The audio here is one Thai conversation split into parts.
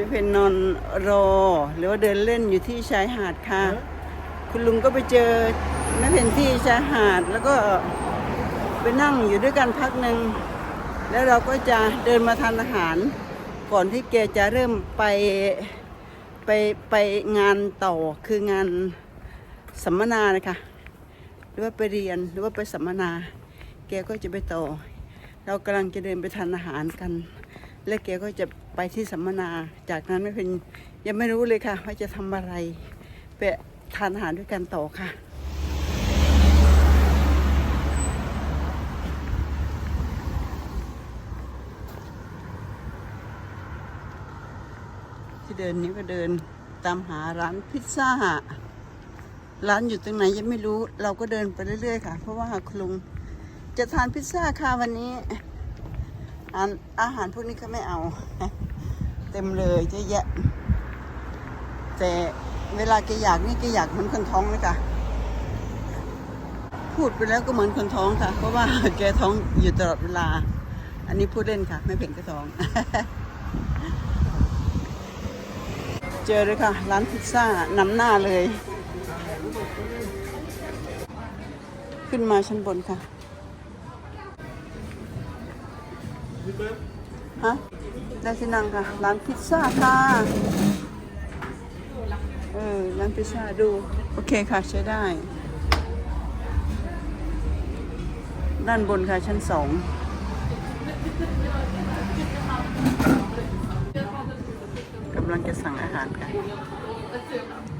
ไม่เป็นนอนรอ หรือว่าเดินเล่นอยู่ที่ชายหาดค่ะ คุณลุงก็ไปเจอแม่เพนที่ชายหาดแล้วก็ไปนั่งอยู่ด้วยกันพักหนึ่งแล้วเราก็จะเดินมาทานอาหาร ก่อนที่แกจะเริ่มไปไปไปงานต่อคืองานสัมมนานะคะหรือว่าไปเรียนหรือว่าไปสัมมนา แกก็จะไปต่อ เรากำลังจะเดินไปทานอาหารกัน และแกก็จะไปที่สัมมนา จากนั้นไม่เป็นยังไม่รู้เลยค่ะ ว่าจะทำอะไรไปทานอาหารด้วยกันต่อค่ะที่เดินนี้ก็เดินตามหาร้านพิซซ่า ร้านอยู่ตรงไหนยังไม่รู้ เราก็เดินไปเรื่อยๆค่ะ เพราะว่าคุณลุงจะทานพิซซ่าค่ะวันนี้ อาหารอาหารพวกนี้ก็ไม่เอา เต็มเลยเยอะแยะ แต่เวลาแกอยากนี่แกอยากเหมือนคนท้องเลยค่ะ พูดไปแล้วก็เหมือนคนท้องค่ะ เพราะว่าแกท้องอยู่ตลอดเวลา อันนี้พูดเล่นค่ะ ไม่เพ่งก็ท้อง เจอเลยค่ะ ร้านพิซซ่านำหน้าเลย ขึ้นมาชั้นบนค่ะ ฮะได้ที่นั่งค่ะ ร้านพิซซ่าค่ะ เออ ร้านพิซซ่าดู โอเคค่ะใช้ได้ ด้านบนค่ะชั้นสองกำลังจะสั่งอาหารค่ะ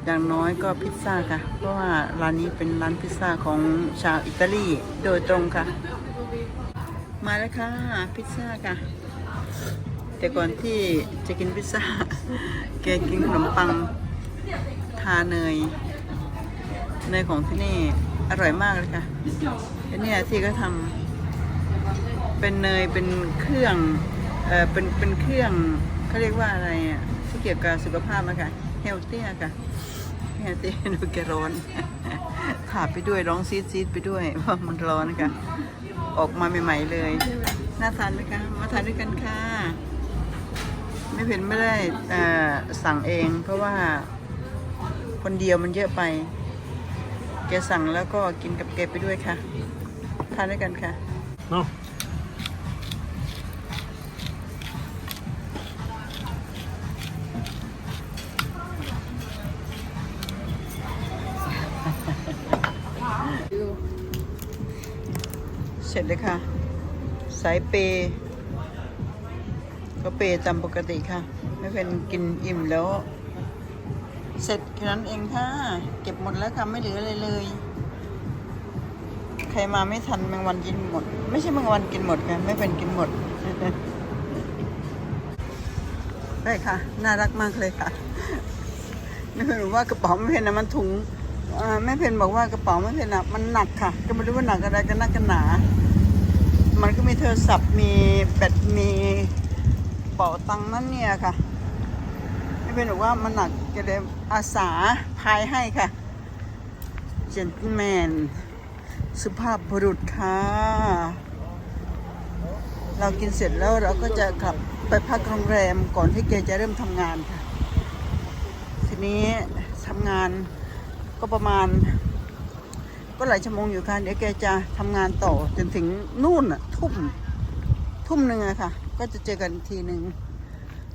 อย่างน้อยก็พิซซ่าค่ะ เพราะว่าร้านนี้เป็นร้านพิซซ่าของชาวอิตาลีโดยตรงค่ะ มาแล้วค่ะ พิซซ่าค่ะ แต่ก่อนที่จะกินพิซซ่า แกกินขนมปังทาเนย เนยของที่นี่อร่อยมากเลยค่ะอันเนี้ยที่เขาทำเป็นเนยเป็นเครื่อง เออเป็นเป็นเครื่องเขาเรียกว่าอะไรอะที่เกี่ยวกับสุขภาพอะค่ะเฮลตี้ค่ะเฮลตี้ดูแกร้อนขาดไปด้วยร้องซีดซีดไปด้วยเพราะมันร้อนค่ะ ออกมาใหม่ ๆ เลย น่าทานไหมคะ มาทานด้วยกันค่ะ ไม่เพ็นไม่ได้สั่งเอง เพราะว่าคนเดียวมันเยอะไป แกสั่งแล้วก็กินกับแกไปด้วยค่ะ ทานด้วยกันค่ะ No. เสร็จเลยค่ะ สายเปย์ก็เปย์ตามปกติค่ะ ไม่เป็นกินอิ่มแล้ว เสร็จแค่นั้นเองค่ะ เก็บหมดแล้วค่ะ ไม่เหลืออะไรเลย ใครมาไม่ทันแมงวันกินหมด ไม่ใช่แมงวันกินหมดค่ะ ไม่เป็นกินหมดได้ค่ะ น่ารักมากเลยค่ะ ไม่เป็นบอกว่ากระเป๋าไม่เป็นนะมันถุง แม่เพนบอกว่ากระเป๋าไม่เพนอะมันหนักค่ะ ก็ไม่รู้ว่าหนักอะไรกันนักกันหนา มันก็มีโทรศัพท์มีแบตมีเป๋าตังนั่นเนี่ยค่ะไม่เป็นบอกว่ามันหนักก็เลยอาสาพายให้ค่ะเจนต์แมนสุภาพบุรุษค่ะ เรากินเสร็จแล้วเราก็จะกลับไปพักโรงแรมก่อนที่แกจะเริ่มทำงานค่ะ ทีนี้ทำงาน ก็ประมาณ ก็หลายชั่วโมงอยู่ค่ะ เดี๋ยวแกจะทำงานต่อจนถึงนู่นอะทุ่มทุ่มหนึ่งอะค่ะ ก็จะเจอกันทีหนึ่ง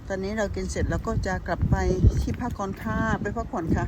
ตอนนี้เรากินเสร็จแล้วก็จะกลับไปที่พักก่อนค่ะไปพักผ่อนค่ะ